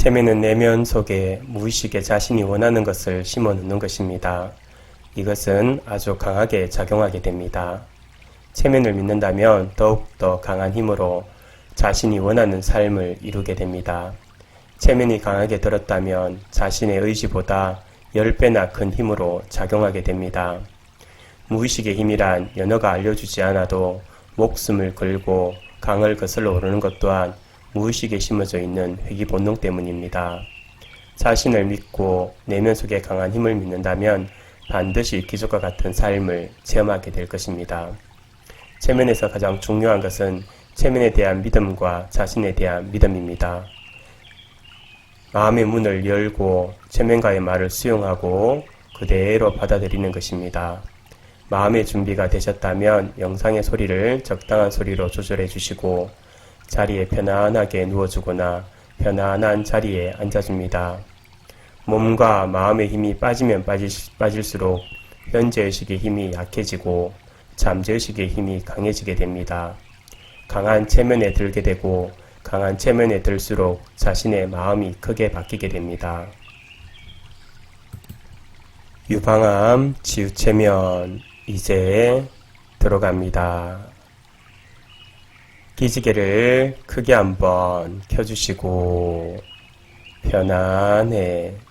체면은 내면 속에 무의식에 자신이 원하는 것을 심어 놓는 것입니다. 이것은 아주 강하게 작용하게 됩니다. 체면을 믿는다면 더욱더 강한 힘으로 자신이 원하는 삶을 이루게 됩니다. 체면이 강하게 들었다면 자신의 의지보다 10배나 큰 힘으로 작용하게 됩니다. 무의식의 힘이란 연어가 알려주지 않아도 목숨을 걸고 강을 거슬러 오르는 것 또한 무의식에 심어져 있는 회귀 본능 때문입니다. 자신을 믿고 내면 속에 강한 힘을 믿는다면 반드시 기적과 같은 삶을 체험하게 될 것입니다. 체면에서 가장 중요한 것은 체면에 대한 믿음과 자신에 대한 믿음입니다. 마음의 문을 열고 체면가의 말을 수용하고 그대로 받아들이는 것입니다. 마음의 준비가 되셨다면 영상의 소리를 적당한 소리로 조절해 주시고 자리에 편안하게 누워주거나 편안한 자리에 앉아줍니다. 몸과 마음의 힘이 빠지면 빠질, 빠질 수록 현재의식의 힘이 약해지고 잠재의식의 힘이 강해지게 됩니다. 강한 체면에 들게 되고 강한 체면에 들수록 자신의 마음이 크게 바뀌게 됩니다. 유방암 치유체면 이제 들어갑니다. 기지개를 크게 한번 켜주시고 편안해집니다.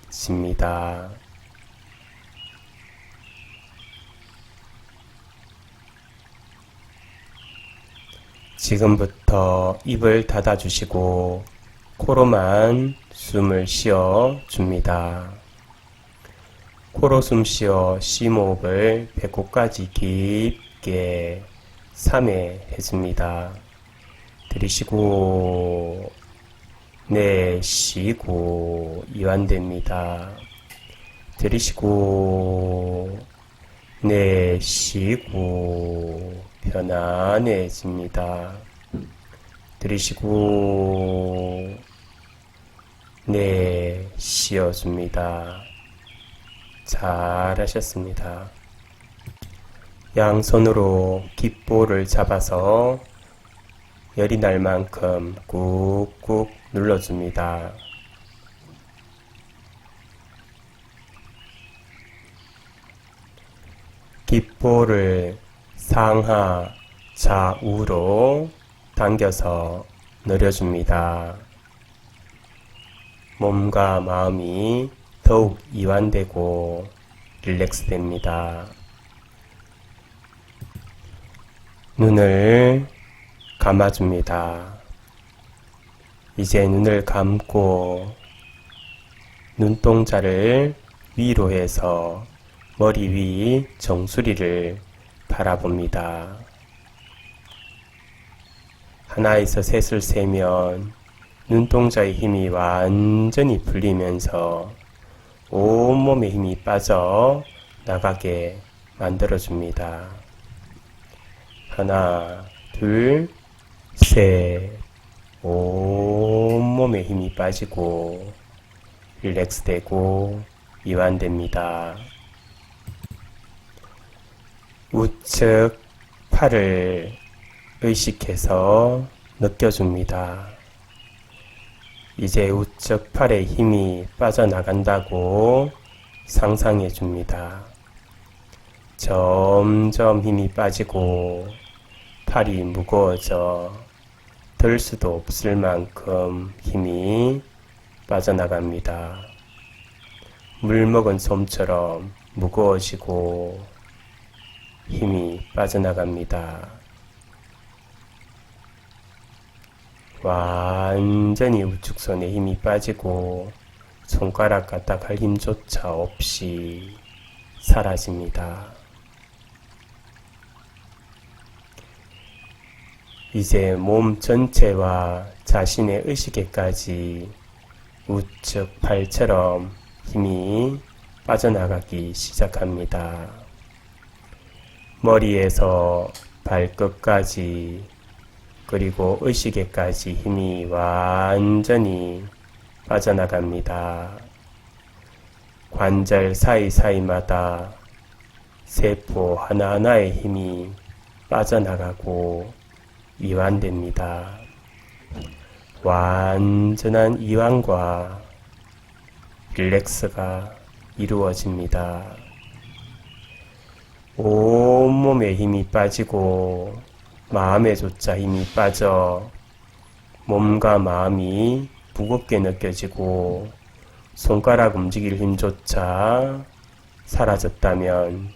지금부터 입을 닫아주시고 코로만 숨을 쉬어 줍니다. 코로 숨 쉬어 심호흡을 배꼽까지 깊게 3회 해줍니다. 들이쉬고 내쉬고 이완됩니다. 들이쉬고 내쉬고 편안해집니다. 들이쉬고 내쉬어줍니다. 잘하셨습니다. 양손으로 깃볼을 잡아서 열이 날 만큼 꾹꾹 눌러줍니다. 깃볼을 상하 좌우로 당겨서 내려줍니다. 몸과 마음이 더욱 이완되고 릴렉스 됩니다. 눈을 감아줍니다. 이제 눈을 감고 눈동자를 위로 해서 머리 위 정수리를 바라봅니다. 하나에서 셋을 세면 눈동자의 힘이 완전히 풀리면서 온몸의 힘이 빠져 나가게 만들어줍니다. 하나, 둘, 셋. 온몸에 힘이 빠지고, 릴렉스 되고, 이완됩니다. 우측 팔을 의식해서 느껴줍니다. 이제 우측 팔의 힘이 빠져나간다고 상상해 줍니다. 점점 힘이 빠지고 팔이 무거워져 들 수도 없을 만큼 힘이 빠져나갑니다. 물 먹은 솜처럼 무거워지고 힘이 빠져나갑니다. 완전히 우측손에 힘이 빠지고 손가락 까딱할 힘조차 없이 사라집니다. 이제 몸 전체와 자신의 의식에까지 우측 팔처럼 힘이 빠져나가기 시작합니다. 머리에서 발끝까지 그리고 의식에까지 힘이 완전히 빠져나갑니다. 관절 사이사이마다 세포 하나하나의 힘이 빠져나가고 이완됩니다. 완전한 이완과 릴렉스가 이루어집니다. 온몸에 힘이 빠지고 마음에조차 힘이 빠져 몸과 마음이 무겁게 느껴지고 손가락 움직일 힘조차 사라졌다면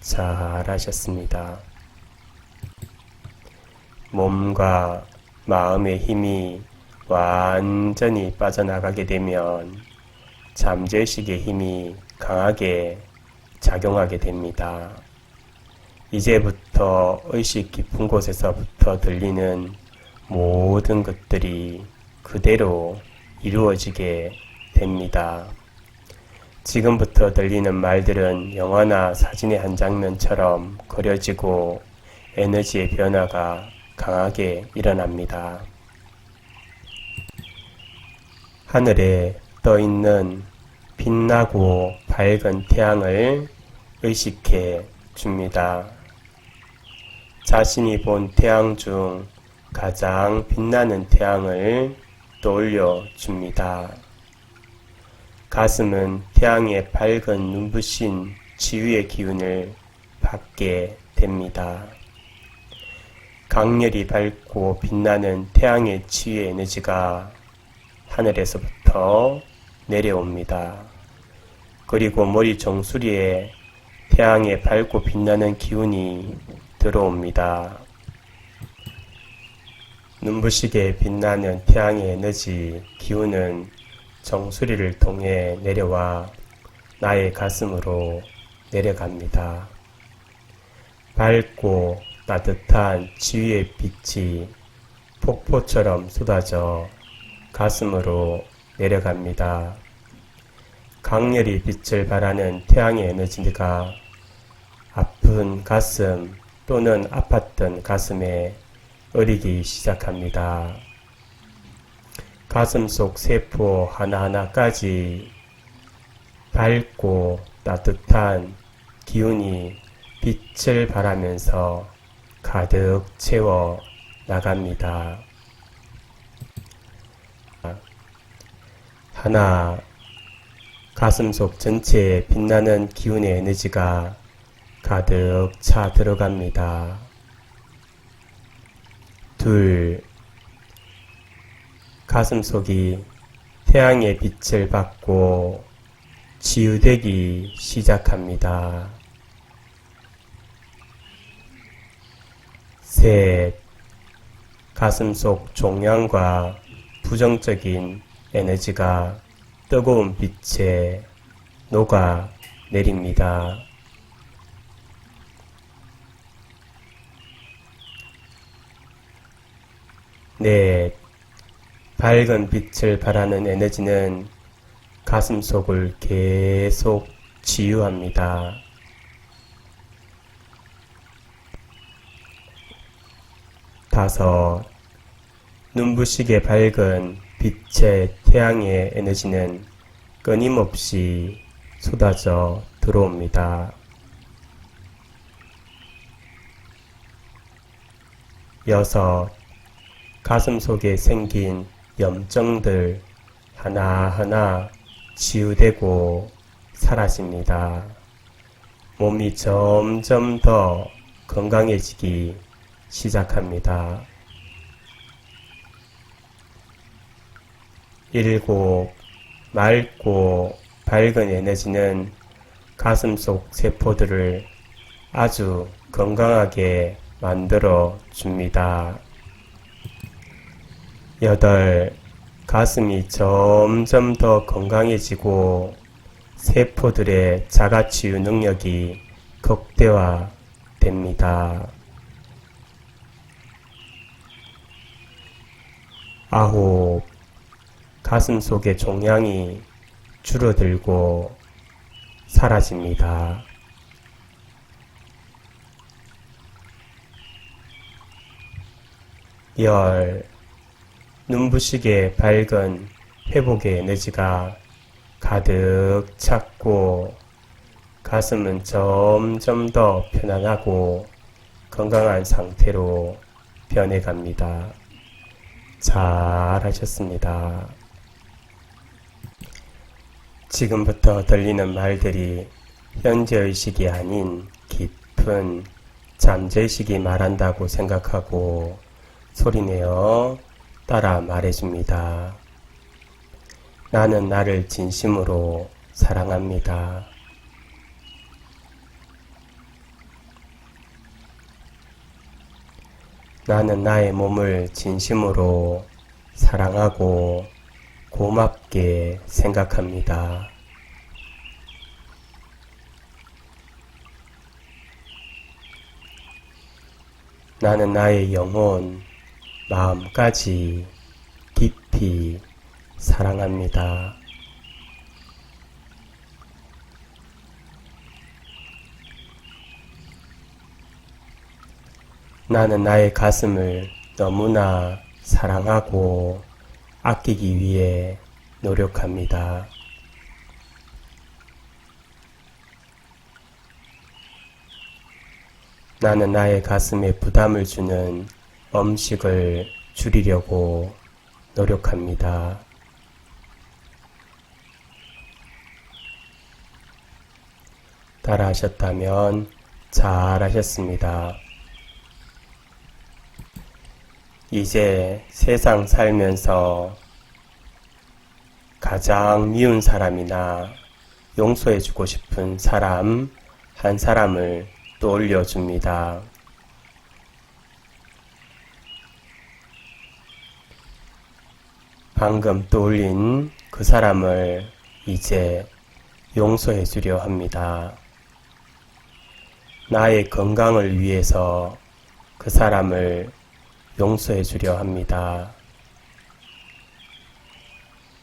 잘하셨습니다. 몸과 마음의 힘이 완전히 빠져나가게 되면 잠재의식의 힘이 강하게 작용하게 됩니다. 이제부터 의식 깊은 곳에서부터 들리는 모든 것들이 그대로 이루어지게 됩니다. 지금부터 들리는 말들은 영화나 사진의 한 장면처럼 그려지고 에너지의 변화가 강하게 일어납니다. 하늘에 떠 있는 빛나고 밝은 태양을 의식해 줍니다. 자신이 본 태양 중 가장 빛나는 태양을 떠올려 줍니다. 가슴은 태양의 밝은 눈부신 치유의 기운을 받게 됩니다. 강렬히 밝고 빛나는 태양의 치유의 에너지가 하늘에서부터 내려옵니다. 그리고 머리 정수리에 태양의 밝고 빛나는 기운이 들어옵니다. 눈부시게 빛나는 태양의 에너지, 기운은 정수리를 통해 내려와 나의 가슴으로 내려갑니다. 밝고 따뜻한 지위의 빛이 폭포처럼 쏟아져 가슴으로 내려갑니다. 강렬히 빛을 발하는 태양의 에너지가 아픈 가슴 또는 아팠던 가슴에 어리기 시작합니다. 가슴 속 세포 하나하나까지 밝고 따뜻한 기운이 빛을 발하면서 가득 채워 나갑니다. 하나, 가슴 속 전체에 빛나는 기운의 에너지가 가득 차 들어갑니다. 둘, 가슴 속이 태양의 빛을 받고 치유되기 시작합니다. 셋, 가슴 속 종양과 부정적인 에너지가 뜨거운 빛에 녹아 내립니다. 넷, 밝은 빛을 발하는 에너지는 가슴 속을 계속 치유합니다. 다섯, 눈부시게 밝은 빛의 태양의 에너지는 끊임없이 쏟아져 들어옵니다. 여섯, 가슴 속에 생긴 염증들 하나하나 치유되고 사라집니다. 몸이 점점 더 건강해지기 시작합니다. 일곱, 맑고 밝은 에너지는 가슴 속 세포들을 아주 건강하게 만들어 줍니다. 여덟, 가슴이 점점 더 건강해지고 세포들의 자가 치유 능력이 극대화됩니다. 아홉, 가슴 속의 종양이 줄어들고 사라집니다. 열, 눈부시게 밝은 회복의 에너지가 가득 찼고 가슴은 점점 더 편안하고 건강한 상태로 변해갑니다. 잘 하셨습니다. 지금부터 들리는 말들이 현재의식이 아닌 깊은 잠재의식이 말한다고 생각하고 소리내어 따라 말해줍니다. 나는 나를 진심으로 사랑합니다. 나는 나의 몸을 진심으로 사랑하고 고맙게 생각합니다. 나는 나의 영혼, 마음까지 깊이 사랑합니다. 나는 나의 가슴을 너무나 사랑하고 아끼기 위해 노력합니다. 나는 나의 가슴에 부담을 주는 음식을 줄이려고 노력합니다. 따라 하셨다면 잘 하셨습니다. 이제 세상 살면서 가장 미운 사람이나 용서해주고 싶은 사람 한 사람을 떠올려 줍니다. 방금 떠올린 그 사람을 이제 용서해 주려 합니다. 나의 건강을 위해서 그 사람을 용서해 주려 합니다.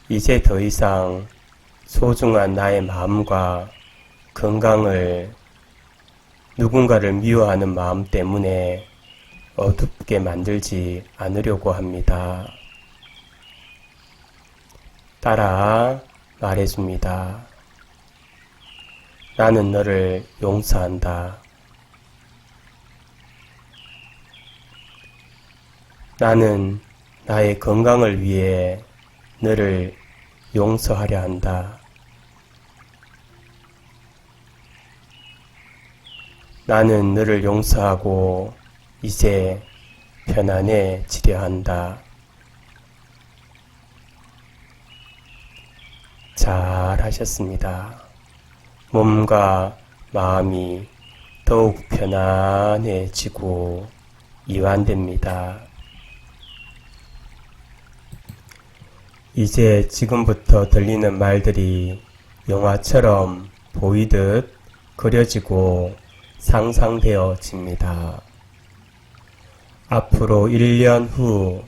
이제 더 이상 소중한 나의 마음과 건강을 누군가를 미워하는 마음 때문에 어둡게 만들지 않으려고 합니다. 따라 말해줍니다. 나는 너를 용서한다. 나는 나의 건강을 위해 너를 용서하려 한다. 나는 너를 용서하고 이제 편안해지려 한다. 잘 하셨습니다. 몸과 마음이 더욱 편안해지고 이완됩니다. 이제 지금부터 들리는 말들이 영화처럼 보이듯 그려지고 상상되어집니다. 앞으로 1년 후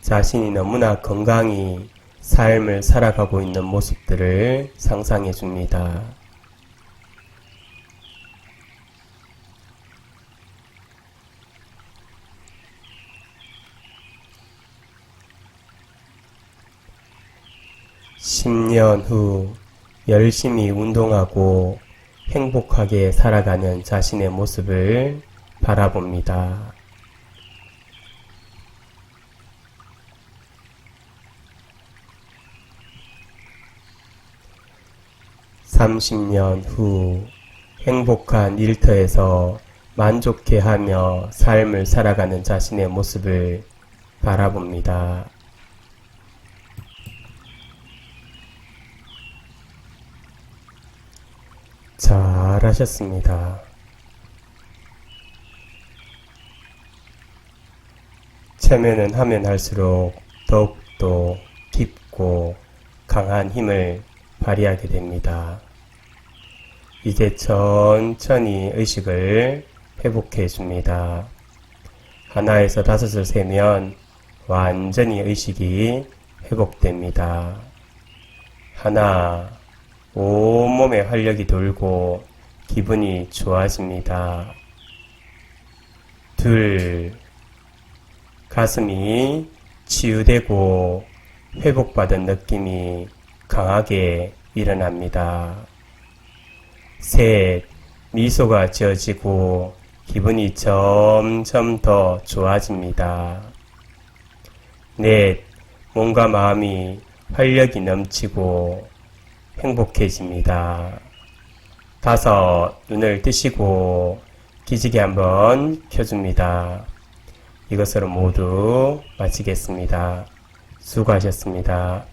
자신이 너무나 건강히 삶을 살아가고 있는 모습들을 상상해 줍니다. (10년) 후 열심히 운동하고 행복하게 살아가는 자신의 모습을 바라봅니다. 30년 후 행복한 일터에서 만족해 하며 삶을 살아가는 자신의 모습을 바라봅니다. 잘하셨습니다. 체면은 하면 할수록 더욱더 깊고 강한 힘을 발휘하게 됩니다. 이제 천천히 의식을 회복해 줍니다. 하나에서 다섯을 세면 완전히 의식이 회복됩니다. 하나, 온몸에 활력이 돌고 기분이 좋아집니다. 둘, 가슴이 치유되고 회복받은 느낌이 강하게 일어납니다. 셋, 미소가 지어지고 기분이 점점 더 좋아집니다. 넷, 몸과 마음이 활력이 넘치고 행복해집니다. 다섯, 눈을 뜨시고 기지개 한번 켜줍니다. 이것으로 모두 마치겠습니다. 수고하셨습니다.